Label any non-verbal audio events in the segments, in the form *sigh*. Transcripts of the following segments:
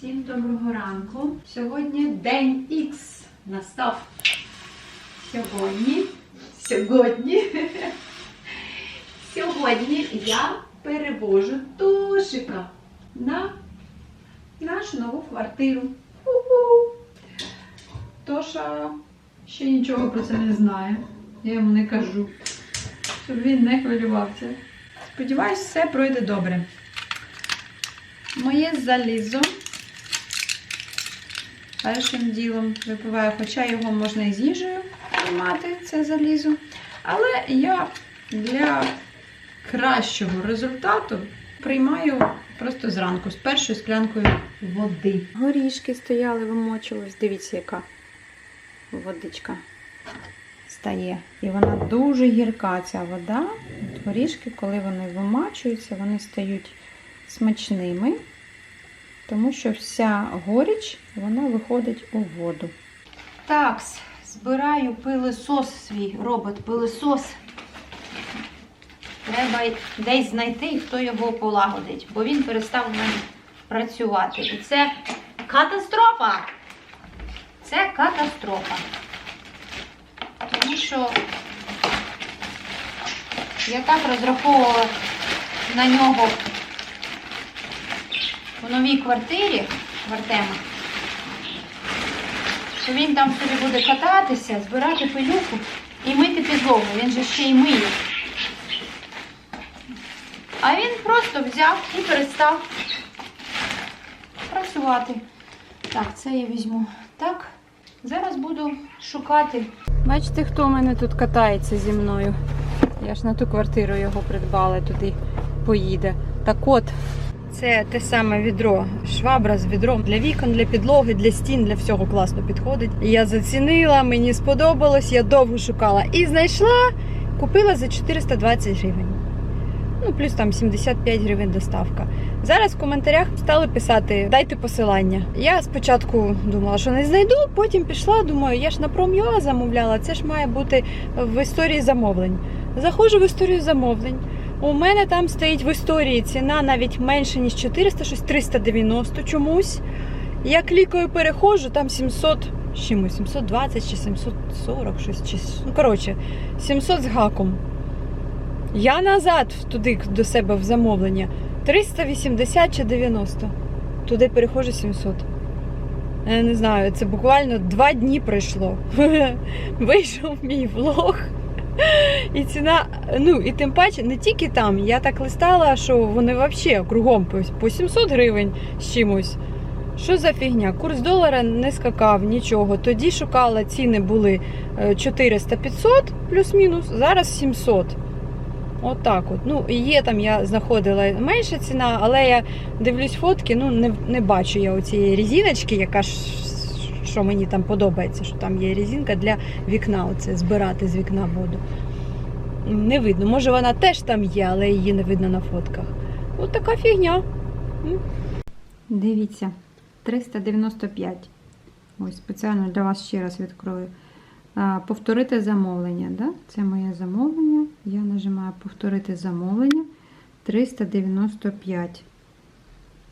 Всім доброго ранку. Сьогодні день Х настав. Сьогодні. Сьогодні. Сьогодні я перевожу Тошика на нашу нову квартиру. Ху-ху. Тоша ще нічого про це не знає. Я йому не кажу, щоб він не хвилювався. Сподіваюсь, все пройде добре. Моє залізо першим ділом випиваю, хоча його можна і з їжею приймати, це залізо. Але я для кращого результату приймаю просто зранку з першою склянкою води. Горішки стояли, вимочувались. Дивіться, яка водичка стає. І вона дуже гірка, ця вода. Горішки, коли вони вимачуються, вони стають смачними, тому що вся горіч вона виходить у воду. Так, збираю пилисос свій робот-пилисос. Треба десь знайти, хто його полагодить, бо він перестав у працювати. І це катастрофа! Це катастрофа. Тому що я так розраховувала на нього у новій квартирі в Артема, що він там собі буде кататися, збирати пилюку і мити підлогу. Він же ще й миє. А він просто взяв і перестав працювати. Так, це я візьму. Так, зараз буду шукати. Бачите, хто в мене тут катається зі мною? Я ж на ту квартиру його придбала, туди поїде. Так от, це те саме відро, швабра з відром для вікон, для підлоги, для стін, для всього класно підходить. Я зацінила, мені сподобалось, я довго шукала і знайшла, купила за 420 гривень. Ну, плюс там 75 гривень доставка. Зараз в коментарях стали писати дайте посилання. Я спочатку думала, що не знайду, потім пішла, думаю, я ж на Prom.ua замовляла, це ж має бути в історії замовлень. Заходжу в історію замовлень. У мене там стоїть в історії ціна навіть менше, ніж 400, щось 390 чомусь. Я клікаю, переходжу, там 700 з чимось, 720 чи 740, щось чи ну коротше, 700 з гаком. Я назад туди до себе в замовлення 380 чи 90. Туди переходжу 700. Я не знаю, це буквально два дні пройшло. *laughs* Вийшов мій влог. І ціна, ну і тим паче, не тільки там. Я так листала, що вони взагалі кругом по- по 700 гривень з чимось. Що за фігня? Курс долара не скакав, нічого. Тоді шукала, ціни були е, 400-500 плюс-мінус, зараз 700. Отак от, Ну, і є там, я знаходила менша ціна, але я дивлюсь фотки, ну не, не бачу я оцієї резиночки, яка ж що мені там подобається, що там є резинка для вікна, оце збирати з вікна воду. Не видно. Може вона теж там є, але її не видно на фотках. От така фігня. Дивіться, 395. Ось спеціально для вас ще раз відкрою. Повторити замовлення. Да? Це моє замовлення. Я нажимаю повторити замовлення 395.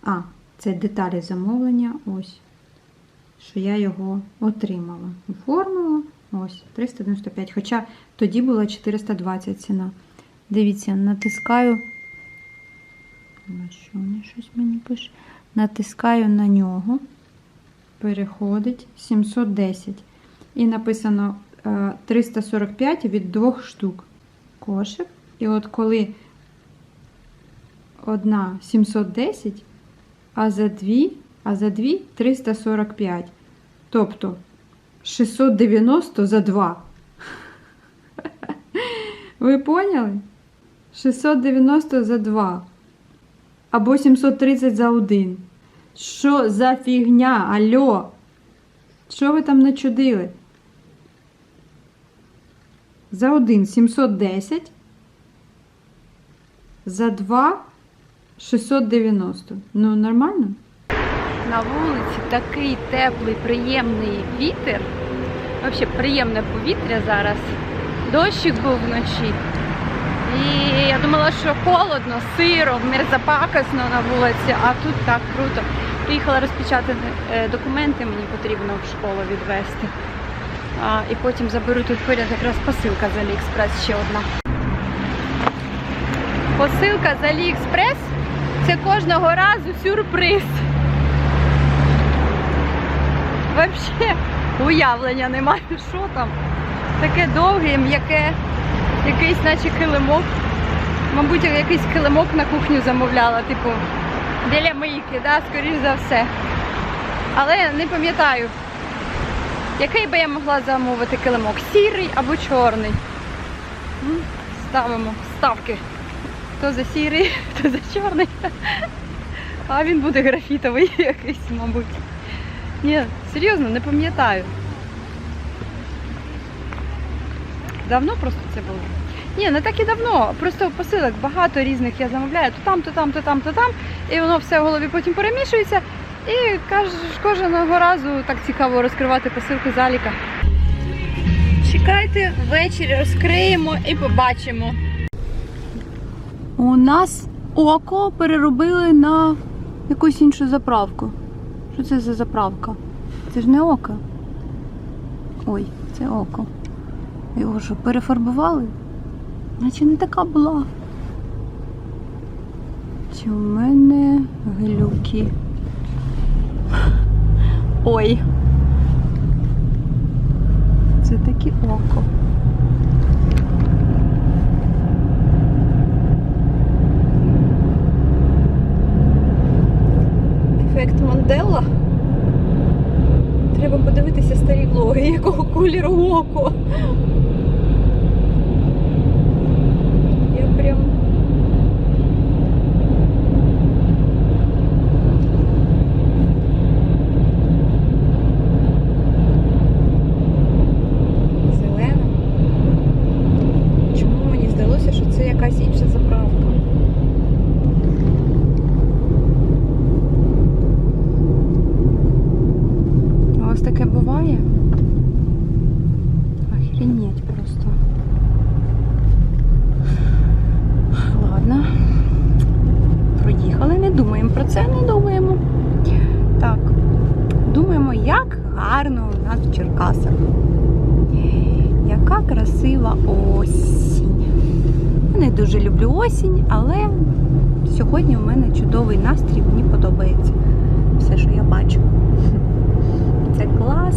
А, це деталі замовлення. Ось. Що я його отримала. Оформила. Ось, 395. Хоча тоді була 420 ціна. Дивіться, натискаю. Що мені щось мені пише? Натискаю на нього. Переходить 710. І написано е, 345 від двох штук кошик. І от коли одна 710, а за дві, а за дві 345. Тобто 690 за два. Ви поняли? 690 за два. Або 730 за один. Що за фігня? Альо? Що ви там начудили? За один 710. За два 690. Ну, нормально? На вулиці такий теплий, приємний вітер. Взагалі приємне повітря зараз. Дощик був вночі. І я думала, що холодно, сиро, мерзопакосно на вулиці, а тут так круто. приїхала розпечатати е, документи, мені потрібно в школу відвезти. А, і потім заберу тут поряд якраз посилка з Аліекспрес ще одна. Посилка з Аліекспрес це кожного разу сюрприз. Взагалі уявлення немає, що там. Таке довге, м'яке, якийсь наче килимок. Мабуть, якийсь килимок на кухню замовляла, типу, біля мийки, да, скоріш за все. Але не пам'ятаю, який би я могла замовити килимок? Сірий або чорний. Ставимо ставки. Хто за сірий, *laughs* хто за чорний. *laughs* А він буде графітовий *laughs* якийсь, мабуть. Ні, серйозно, не пам'ятаю. Давно просто це було. Ні, не так і давно. Просто посилок багато різних я замовляю, то там, то там, то там, то там. І воно все в голові потім перемішується. І кожного разу так цікаво розкривати посилку заліка. Чекайте, ввечері розкриємо і побачимо. У нас око переробили на якусь іншу заправку. Що це за заправка? Це ж не око. Ой, це око. Його що, перефарбували? Наче не така була. Чи в мене глюки? Ой. Це таке око. Ефект Треба подивитися старі влоги, якого кольору око. Я прям. Зелена. Чому мені здалося, що це якась інша заправка? У вас таке буває? Охренеть просто. Ладно. Проїхали, не думаємо про це, не думаємо. Так. Думаємо, як гарно у нас в Черкасах. Яка красива осінь. Я не дуже люблю осінь, але сьогодні у мене чудовий настрій, мені подобається все, що я бачу. Це класно.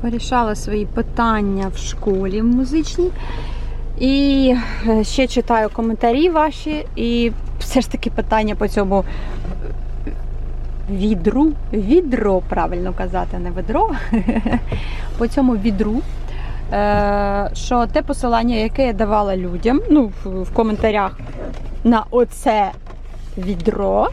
Порішала свої питання в школі в музичній. І е, ще читаю коментарі ваші. І все ж таки питання по цьому е, відру. Відро, правильно казати, не ведро. *laughs* По цьому відру. Е, Що те посилання, яке я давала людям, ну, в, в коментарях на оце відро,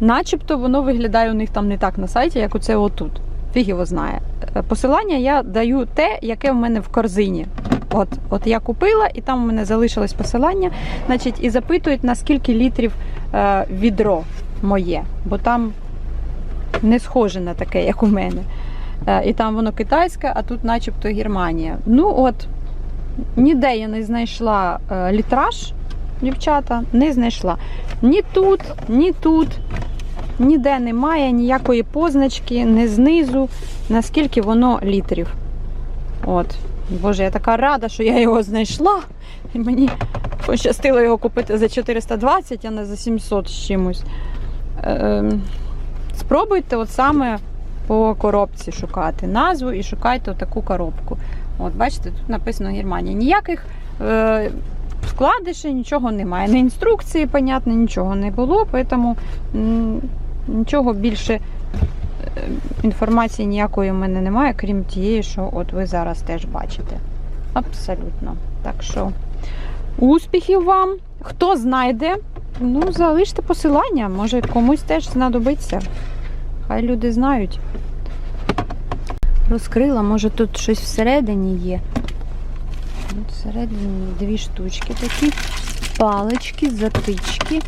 начебто воно виглядає у них там не так на сайті, як оце отут. Фіг його знає. Е, Посилання я даю те, яке в мене в корзині. От, от я купила, і там у мене залишилось посилання, значить, і запитують, на скільки літрів е, відро моє, бо там не схоже на таке, як у мене. Е, і там воно китайське, а тут начебто Германія. Ну от, ніде я не знайшла е, літраж, дівчата, не знайшла. Ні тут, ні тут. Ніде немає ніякої позначки, не знизу, наскільки воно літрів. От. Боже, я така рада, що я його знайшла. І мені пощастило його купити за 420, а не за 700 з чимось. Ем, Спробуйте от саме по коробці шукати назву і шукайте таку коробку. От, бачите, тут написано Германія. Ніяких е, вкладишів, нічого немає. Не інструкції, понятно, нічого не було, тому м, нічого більше е, інформації ніякої в мене немає, крім тієї, що от ви зараз теж бачите. Абсолютно. Так що успіхів вам! Хто знайде, ну залиште посилання, може комусь теж знадобиться. Хай люди знають. Розкрила, може тут щось всередині є. Всередині дві штучки такі, палички, затички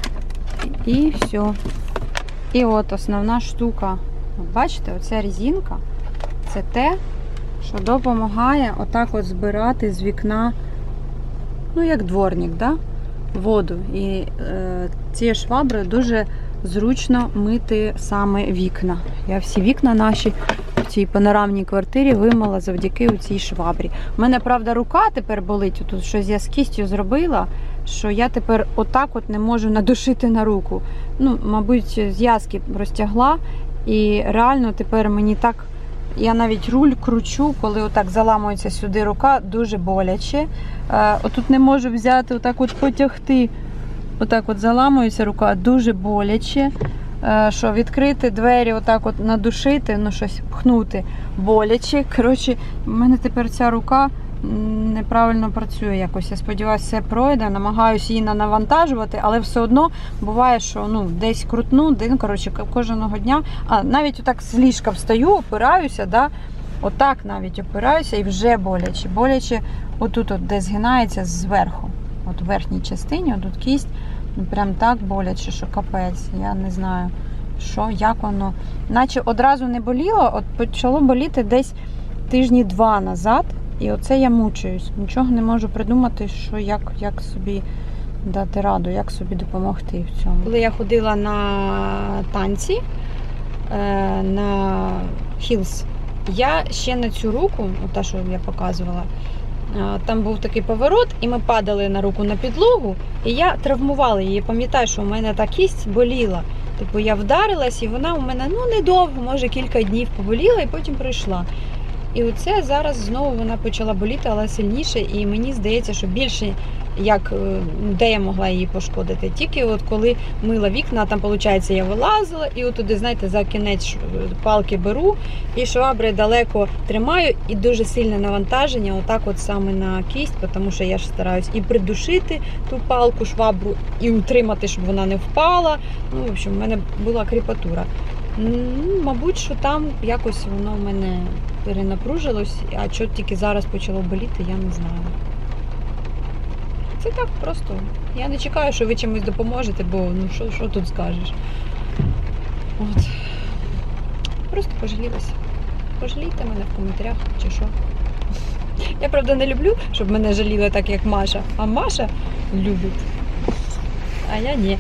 і все. І от основна штука. Бачите, оця резинка це те, що допомагає отак от збирати з вікна ну як дворник, да? воду. І е, цією шваброю дуже зручно мити саме вікна. Я всі вікна наші цій панорамній квартирі вимила завдяки цій швабрі. У мене, правда, рука тепер болить. Тут щось я з кістю зробила, що я тепер отак от не можу надушити на руку. Ну, мабуть, зв'язки розтягла. І реально тепер мені так. Я навіть руль кручу, коли отак заламується сюди рука, дуже боляче. Е, отут не можу взяти, отак от потягти. Отак от заламується рука, дуже боляче. Е, Що відкрити двері, отак от надушити, ну щось пхнути боляче. Коротше, в мене тепер ця рука неправильно працює якось. Я сподіваюся, все пройде. Намагаюся її навантажувати, але все одно буває, що ну, десь крутну, де, ну, коротше, кожного дня. А навіть отак з ліжка встаю, опираюся, да, отак навіть опираюся і вже боляче. Боляче отут, от, де згинається зверху. От в верхній частині, отут кість, прям так боляче, що капець. Я не знаю, що, як воно. Наче одразу не боліло, от почало боліти десь тижні два назад. І оце я мучаюсь. Нічого не можу придумати, що як, як собі дати раду, як собі допомогти в цьому. Коли я ходила на танці е, на Хілс, я ще на цю руку, та, що я показувала, там був такий поворот, і ми падали на руку на підлогу, і я травмувала її. Пам'ятаю, що у мене та кість боліла. Типу я вдарилась, і вона у мене ну недовго, може кілька днів поболіла, і потім пройшла. І оце зараз знову вона почала боліти, але сильніше, і мені здається, що більше як е, де я могла її пошкодити. Тільки от коли мила вікна, там виходить, я вилазила, і от туди, знаєте, за кінець палки беру, і швабри далеко тримаю, і дуже сильне навантаження, отак, от саме на кість, тому що я ж стараюсь і придушити ту палку, швабру, і утримати, щоб вона не впала. Ну, в общем, в мене була кріпатура. Ну, мабуть, що там якось воно в мене перенапружилось, а що тільки зараз почало боліти, я не знаю. Це так просто. Я не чекаю, що ви чимось допоможете, бо ну що, що тут скажеш. От. Просто пожалілася. Пожалійте мене в коментарях чи що. Я правда не люблю, щоб мене жаліли так, як Маша. А Маша любить. А я ні.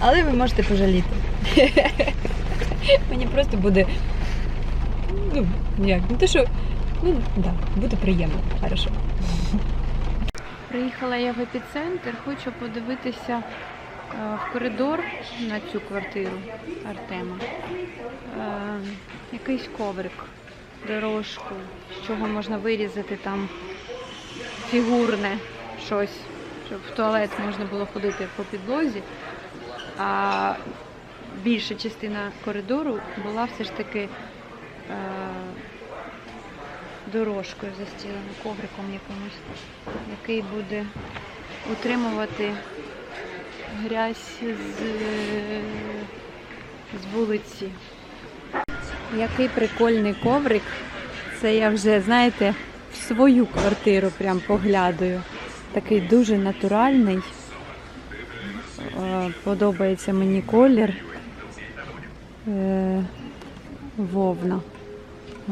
Але ви можете пожаліти. *laughs* Мені просто буде. Ну, як, не те, що. Ну, да, буде приємно. Хорошо. Приїхала я в епіцентр, хочу подивитися е, в коридор на цю квартиру Артема. Е, якийсь коврик, дорожку, з чого можна вирізати там фігурне щось, щоб в туалет можна було ходити по підлозі. А більша частина коридору була все ж таки е, дорожкою застілена, ковриком якимось, який буде утримувати грязь з, з вулиці. Який прикольний коврик. Це я вже, знаєте, в свою квартиру прям поглядаю. Такий дуже натуральний. Е, Подобається мені колір. Е, Вовна.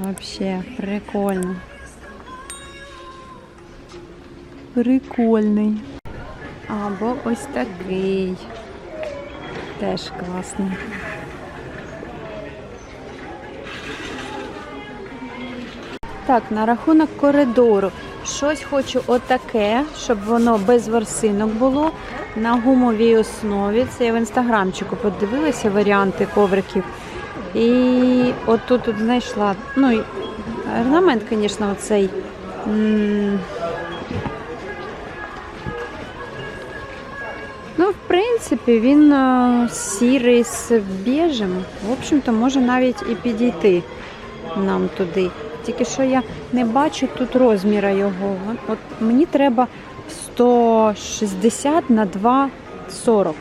Вообще прикольно. Прикольний. Або ось такий. Теж класний. Так, на рахунок коридору. Щось хочу отаке, щоб воно без ворсинок було. На гумовій основі. Це я в інстаграмчику подивилася варіанти ковриків. І от тут от знайшла. Ну, орнамент, звісно, оцей. Ну, в принципі, він е, сірий з біжем. В общем-то, може навіть і підійти нам туди. Тільки що я не бачу тут розміра його. От мені треба 160 на 2,40.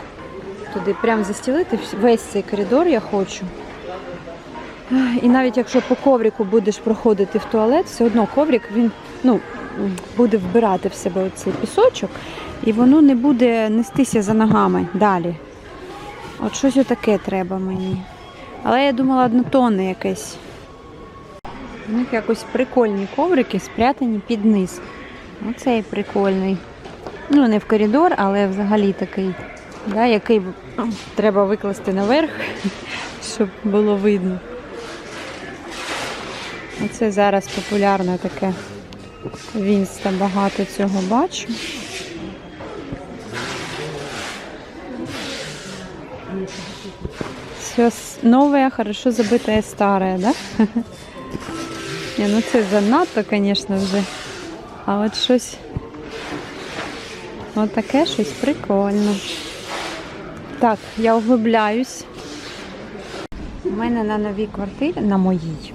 Туди прям застілити весь цей коридор я хочу. І навіть якщо по коврику будеш проходити в туалет, все одно коврик він ну, буде вбирати в себе оцей пісочок, і воно не буде нестися за ногами далі. От щось отаке треба мені. Але я думала однотонне якесь. У них якось прикольні коврики спрятані під низ. Оцей прикольний. Ну, не в коридор, але взагалі такий, да, який треба викласти наверх, *laughs* щоб було видно. Оце зараз популярне таке. В інста багато цього бачу. Все новое, хорошо забытое старое, да? *laughs* Не, ну це занадто, звісно, вже. А от щось. От таке щось прикольно. Так, я углубляюсь. У мене на новій квартирі, на моїй,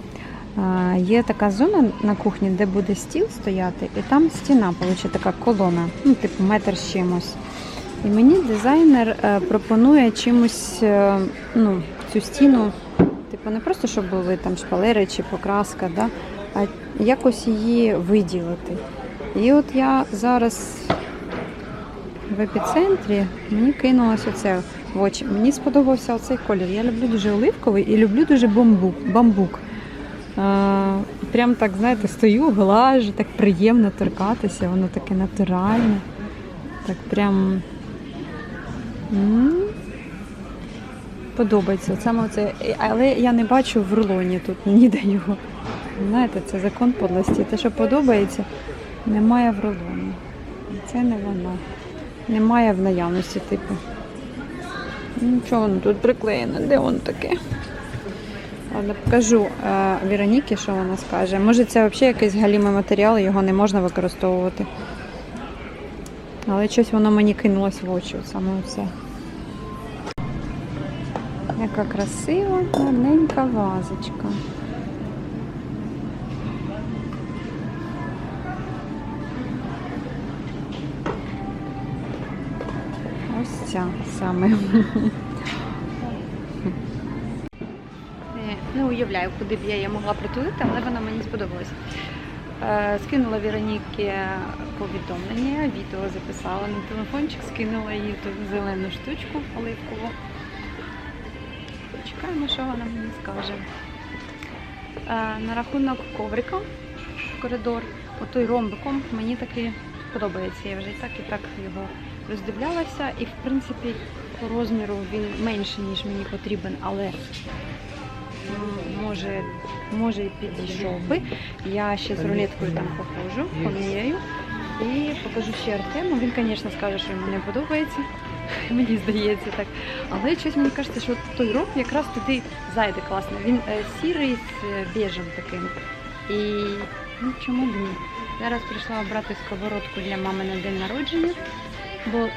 є така зона на кухні, де буде стіл стояти, і там стіна, виходить, така колона, ну, типу метр з чимось. І мені дизайнер е, пропонує чимось е, ну, цю стіну, типу, не просто щоб були там шпалери чи покраска, да, а якось її виділити. І от я зараз в епіцентрі мені кинулось оце в очі. Мені сподобався оцей колір. Я люблю дуже оливковий і люблю дуже бамбук. бамбук. Прям так, знаєте, стою, глажу, так приємно торкатися, воно таке натуральне. Так прям. Подобається. Саме це. Але я не бачу в рулоні тут *laughs* ніде його. Знаєте, це закон подлості. Те, що подобається, немає в рулоні. Це не воно. Немає в наявності, типу. Ну, Чого воно тут приклеєно? Де воно таке? Ладно, покажу е, Вероніки, що вона скаже. Може це взагалі якийсь галімий матеріал, його не можна використовувати. Але щось воно мені кинулось в очі, саме оце. Яка красива, гарненька вазочка. Ось ця саме. Уявляю, куди б я її могла притулити, але вона мені сподобалась. Е, Скинула Вероніки повідомлення, відео записала на телефончик, скинула їй ту зелену штучку оливкову. Чекаємо, що вона мені скаже. Е, На рахунок коврика в коридор, отой ромбиком, мені таки подобається. Я вже і так і так його роздивлялася. І в принципі по розміру він менший, ніж мені потрібен, але може, може і підійшов би. Я ще з рулеткою там походжу, поміряю і покажу ще Артему. Він, звісно, скаже, що йому не подобається. *laughs* Мені здається так. Але щось мені кажеться, що той роб якраз туди зайде класно. Він е, сірий з е, бежем таким. І ну чому б ні? Зараз прийшла обрати сковородку для мами на день народження, бо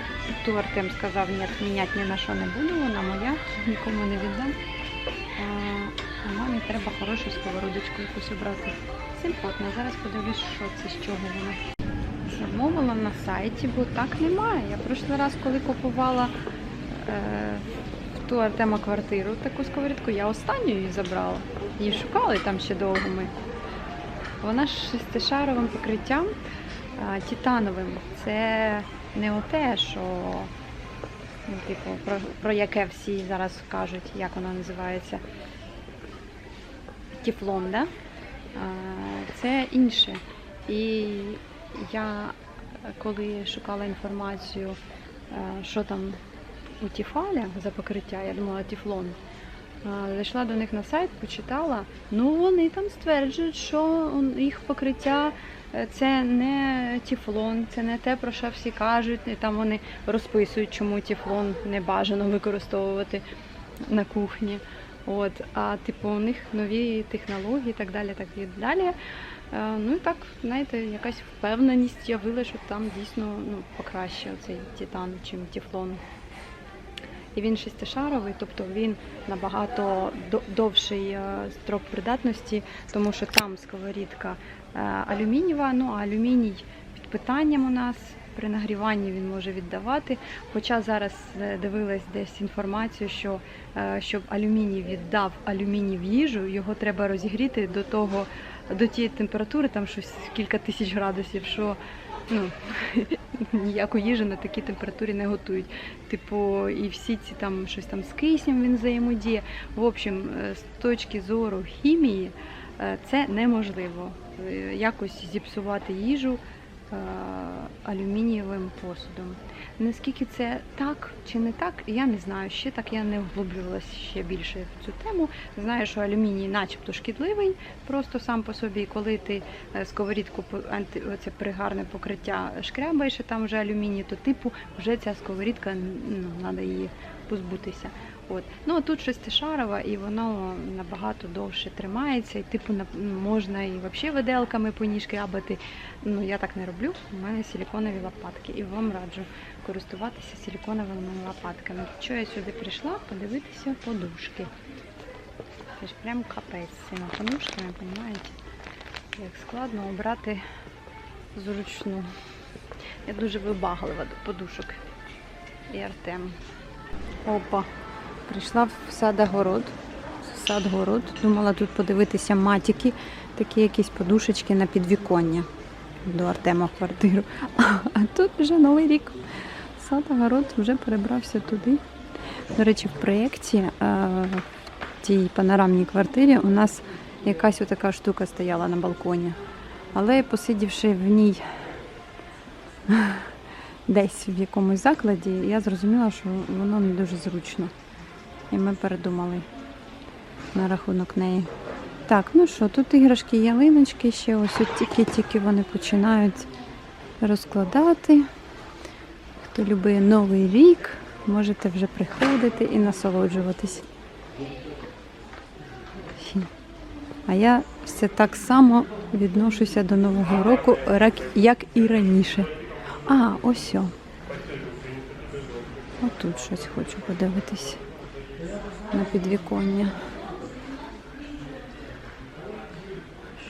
ту Артем сказав, ні, міняти ні на що не буду, вона моя, нікому не віддам. А, мамі треба хорошу сковородочку якусь обрати. Симпотно. Зараз подивлюсь, що це з чого вона. Замовила на сайті, бо так немає. Я прошлий раз, коли купувала е, в ту Артема квартиру таку сковорідку, я останню її забрала. Її шукали там ще довго ми. Вона з шестишаровим покриттям а, титановим. Це не оте, що ну, типу, про, про яке всі зараз кажуть, як воно називається. Тефлон, да? Це інше. І я коли шукала інформацію, е, що там у Тіфаля за покриття, я думала Тефлон. Зайшла до них на сайт, почитала. Ну вони там стверджують, що їх покриття е, це не тефлон, це не те, про що всі кажуть. І там вони розписують, чому тефлон не бажано використовувати на кухні. От, а типу у них нові технології, і так далі, так і далі. Е, Ну і так, знаєте, якась впевненість явила, що там дійсно ну, покраще цей титан, чим тефлон. І він шестишаровий, тобто він набагато довший е, строк придатності, тому що там сковорідка е, алюмінієва, ну а алюміній під питанням у нас. При нагріванні він може віддавати. Хоча зараз е, дивилась десь інформацію, що е, щоб алюміній віддав алюміній в їжу, його треба розігріти до того, до тієї температури, там щось кілька тисяч градусів, що ну, *laughs* ніяку їжу на такій температурі не готують. Типу, і всі ці там щось там з киснем він взаємодіє. В общем, е, з точки зору хімії це неможливо. Якось зіпсувати їжу алюмінієвим посудом. Наскільки це так чи не так, я не знаю. Ще так я не вглублювалася ще більше в цю тему. Знаю, що алюміній начебто шкідливий, просто сам по собі, коли ти е, сковорідку оце пригарне покриття шкрябаєш, там вже алюміній, то типу вже ця сковорідка ну, треба її позбутися. От. Ну а тут шестишарова і воно набагато довше тримається, і типу можна і взагалі виделками по ніжки абати. Ну я так не роблю. У мене силіконові лопатки, і вам раджу користуватися силіконовими лопатками. Що я сюди прийшла? Подивитися подушки. Це ж прям капець з цими подушками, розумієте? Як складно обрати зручну. Я дуже вибаглива до подушок. І Артем. Опа. Прийшла в сад-огород. Сад-город. Думала тут подивитися матіки, такі якісь подушечки на підвіконня до Артема в квартиру. *laughs* А тут вже новий рік. Сад-огород вже перебрався туди. До речі, в проєкті е, в тій панорамній квартирі у нас якась отака штука стояла на балконі. Але посидівши в ній *laughs* десь в якомусь закладі, я зрозуміла, що воно не дуже зручно. І ми передумали на рахунок неї. Так, ну що, тут іграшки, ялиночки ще ось тільки-тільки вони починають розкладати. Хто любить Новий рік, можете вже приходити і насолоджуватись. А я все так само відношуся до Нового року, як і раніше. А, ось. Отут щось хочу подивитись на підвіконня.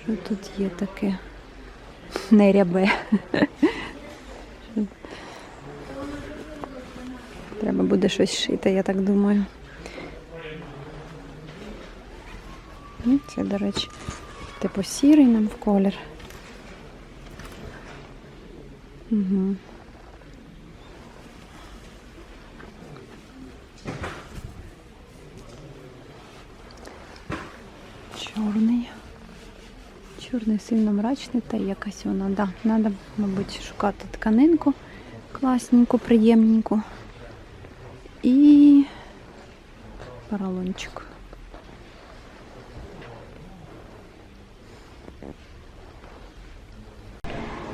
Що тут є таке? Не рябе. Треба буде щось шити, я так думаю. Ну, Це, до речі, типу сірий нам в колір. Угу. Чорний. Чорний сильно мрачний та якась вона, да. Треба, мабуть, шукати тканинку класненьку, приємненьку. І поролончик.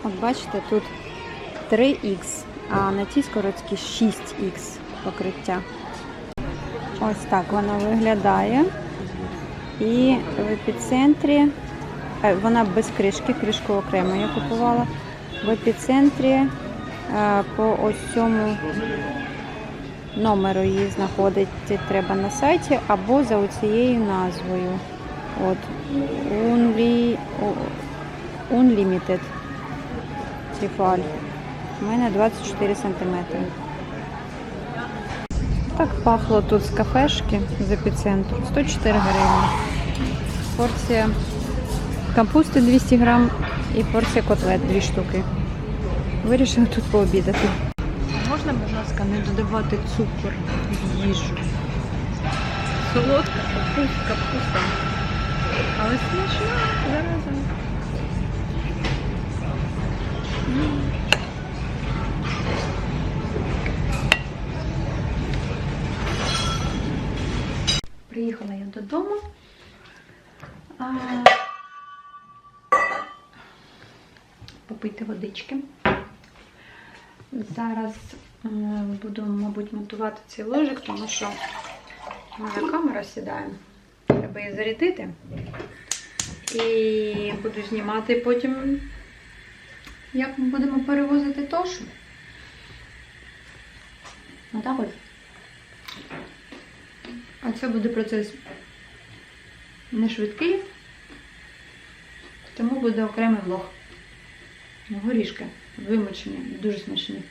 От бачите, тут 3х, а на цій скорочці 6х покриття. Ось так воно виглядає. І в епіцентрі, вона без кришки, кришку окремо я купувала. В епіцентрі е, по ось цьому номеру її знаходити треба на сайті або за оцією назвою. От Unli, Unlimited Тіфаль. У мене 24 сантиметри. Так пахло тут з кафешки з епіцентру. 104 гривні. Порція капусти 200 грам і порція котлет 2 штуки. Вирішила тут пообідати. Можна, будь ласка, не додавати цукор в їжу. Солодка капуста, капуста. Але смачна зараза. Приїхала я додому. А... Попити водички. Зараз е, буду, мабуть, монтувати цей ложик, тому що моя камера сідає. Треба її зарядити. І буду знімати потім, як ми будемо перевозити тошу. Отак ось. А це буде процес не швидкий, тому буде окремий влог. Горішки вимочені, дуже смачні.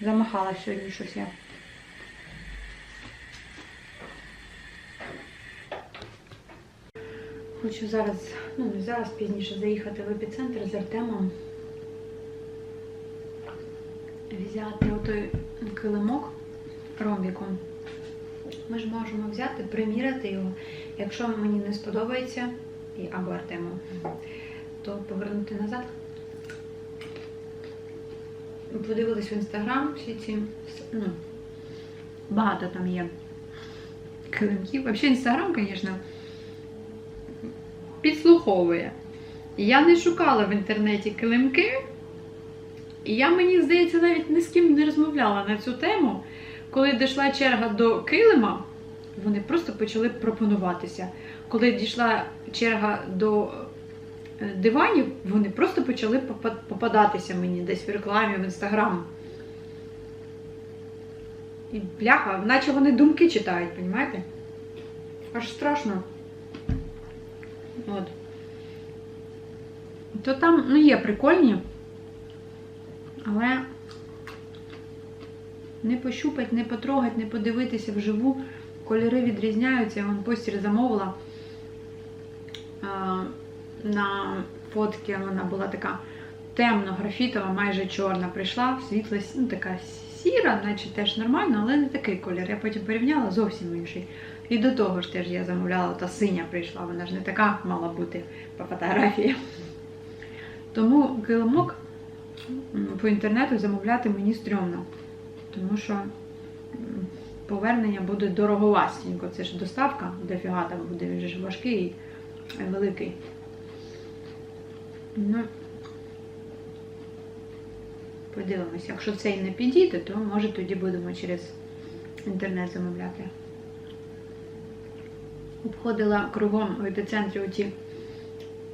Замахала сьогодні щось я. Хочу зараз, ну не зараз пізніше заїхати в епіцентр з Артемом. Взяти отой килимок ромбіком. Ми ж можемо взяти, приміряти його. Якщо мені не сподобається, і або Артему, то повернути назад. Подивились в інстаграм всі ці. Ну, багато там є килимків. Взагалі інстаграм, звісно, підслуховує. Я не шукала в інтернеті килимки. І я, мені здається, навіть ні з ким не розмовляла на цю тему. Коли дійшла черга до килима, вони просто почали пропонуватися. Коли дійшла черга до е, диванів, вони просто почали попадатися мені десь в рекламі, в інстаграм. І бляха, наче вони думки читають, розумієте? Аж страшно. От. То там, ну, є прикольні, але не пощупать, не потрогать, не подивитися вживу. Кольори відрізняються. Я вон постір замовила. А, на фотки вона була така темно-графітова, майже чорна. Прийшла, світла, ну така сіра, наче теж нормально, але не такий колір. Я потім порівняла зовсім інший. І до того ж теж я замовляла, та синя прийшла, вона ж не така мала бути по фотографії. Тому килимок по інтернету замовляти мені стрьомно. Тому що повернення буде дороговастенько. Це ж доставка, дофіга там буде, він же важкий великий. Ну, подивимось. Якщо цей не підійде, то може тоді будемо через інтернет замовляти. Обходила кругом в епіцентрі оті,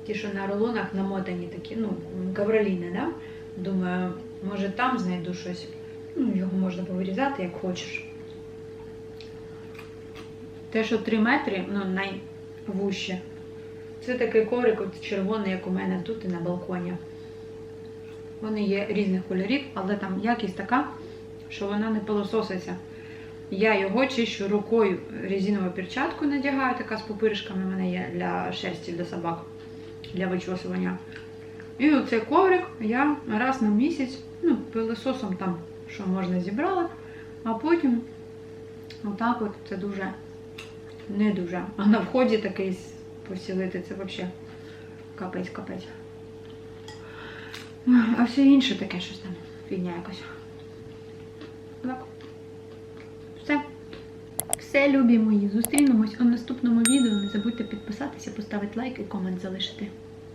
ті, що на рулонах намотані такі, ну, кавроліни, да? Думаю, може там знайду щось. Ну, його можна повирізати, як хочеш. Те, що 3 метри, ну, найвуще. Це такий коврик от червоний, як у мене тут і на балконі. Вони є різних кольорів, але там якість така, що вона не пилососиться. Я його чищу рукою, резинову перчатку надягаю, така з пупиришками в мене є для шерсті для собак, для вичосування. І оцей коврик я раз на місяць, ну, пилососом там, що можна, зібрала, а потім отак от це дуже не дуже. А на вході такий посілити, це взагалі капець-капець. А все інше таке щось там, фігня якась. Так. Все. Все, любі мої. Зустрінемось у наступному відео. Не забудьте підписатися, поставити лайк і комент залишити.